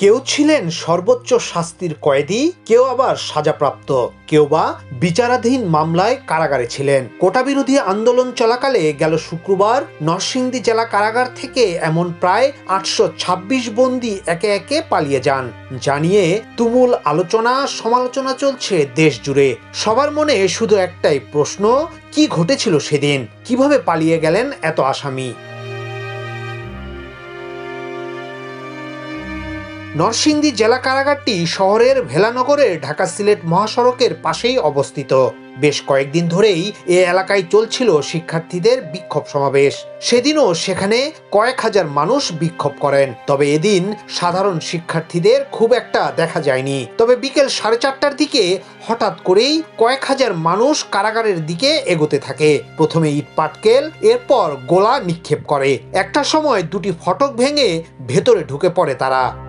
কেউ ছিলেন সর্বোচ্চ শাস্তির কয়েদি, কেউ আবার সাজাপ্রাপ্ত। কেউ বা বিচারাধীন মামলায় কারাগারে ছিলেন। কোটা বিরোধী আন্দোলন চলাকালে গেল শুক্রবার নরসিংদী জেলা কারাগার থেকে এমন প্রায় আটশো ছাব্বিশ বন্দি একে একে পালিয়ে যান, জানিয়ে তুমুল আলোচনা সমালোচনা চলছে দেশ জুড়ে। সবার মনে শুধু একটাই প্রশ্ন, কি ঘটেছিল সেদিন? কীভাবে পালিয়ে গেলেন এত আসামি? নরসিংদী জেলা কারাগারটি শহরের ভেলানগরের ঢাকা সিলেট মহাসড়কের পাশেই অবস্থিত। বেশ কয়েকদিন ধরেই এ এলাকায় চলছিল শিক্ষার্থীদের বিক্ষোভ সমাবেশ। সেদিনও সেখানে কয়েক হাজার মানুষ বিক্ষোভ করেন। তবে এদিন সাধারণ শিক্ষার্থীদের খুব একটা দেখা যায়নি। তবে বিকেল সাড়ে চারটার দিকে হঠাৎ করেই কয়েক হাজার মানুষ কারাগারের দিকে এগোতে থাকে। প্রথমে ইট পাটকেল, এরপর গোলা নিক্ষেপ করে। একটা সময় দুটি ফটক ভেঙে ভেতরে ঢুকে পড়ে তারা।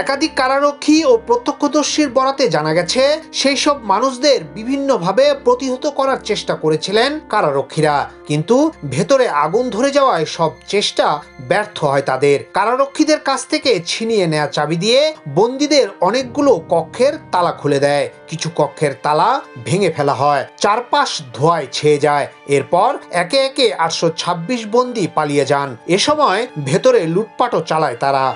একাধিক কারারক্ষী ও প্রত্যক্ষদর্শীর বরাতে জানা গেছে, সেই সব মানুষদের বিভিন্নভাবে প্রতিহত করার চেষ্টা করেছিলেন কারারক্ষীরা। কিন্তু ভেতরে আগুন ধরে যাওয়ায় সব চেষ্টা ব্যর্থ হয় তাদের। কারারক্ষীদের কাছ থেকে ছিনিয়ে নেওয়া চাবি দিয়ে বন্দীদের অনেকগুলো কক্ষের তালা খুলে দেয়। কিছু কক্ষের তালা ভেঙে ফেলা হয়, চারপাশ ধোঁয়ায় ছেয়ে যায়। এরপর একে একে আটশো ছাব্বিশ বন্দী পালিয়ে যান। এ সময় ভেতরে লুটপাটও চালায় তারা।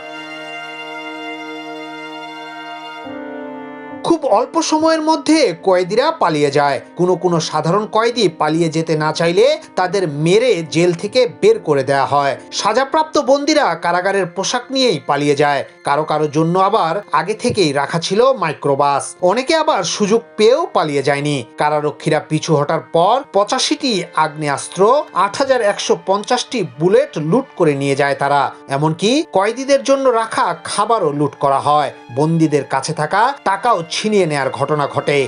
খুব অল্প সময়ের মধ্যে কয়েদিরা পালিয়ে যায়। কোনো কোনো সাধারণ কয়েদি পালিয়ে যেতে না চাইলে তাদের মেরে জেল থেকে বের করে দেওয়া হয়। সাজাপ্রাপ্ত বন্দিরা কারাগারের পোশাক নিয়েই পালিয়ে যায়। কারও কারও জন্য আবার আগে থেকেই রাখা ছিল মাইক্রোবাস। অনেকে আবার সুযোগ পেয়েও পালিয়ে যায়নি। কারারক্ষীরা পিছু হটার পর পঁচাশিটি আগ্নেয়াস্ত্র, আট হাজার একশো পঞ্চাশটি বুলেট লুট করে নিয়ে যায় তারা। এমনকি কয়েদিদের জন্য রাখা খাবারও লুট করা হয়। বন্দীদের কাছে থাকা টাকাও ছিনিয়ে নেয়ার ঘটনা ঘটে।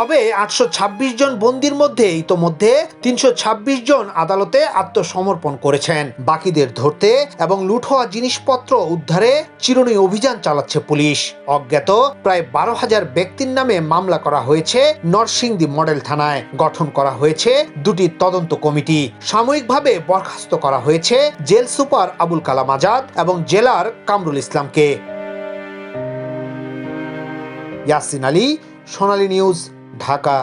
তবে আটশো ছাব্বিশ জন বন্দির মধ্যে ইতোমধ্যে তিনশো ছাব্বিশ জন আদালতে আত্মসমর্পণ করেছেন। বাকিদের ধরতে এবং লুট হওয়া জিনিসপত্র উদ্ধারে চিরুনি অভিযান চালাচ্ছে পুলিশ। অজ্ঞাত প্রায় বারো হাজার ব্যক্তির নামে মামলা করা হয়েছে নরসিংদী মডেল থানায়। গঠন করা হয়েছে দুটি তদন্ত কমিটি। সাময়িকভাবে বরখাস্ত করা হয়েছে জেল সুপার আবুল কালাম আজাদ এবং জেলার কামরুল ইসলামকে। ইয়াসিন আলী, সোনালী নিউজ ঢাকা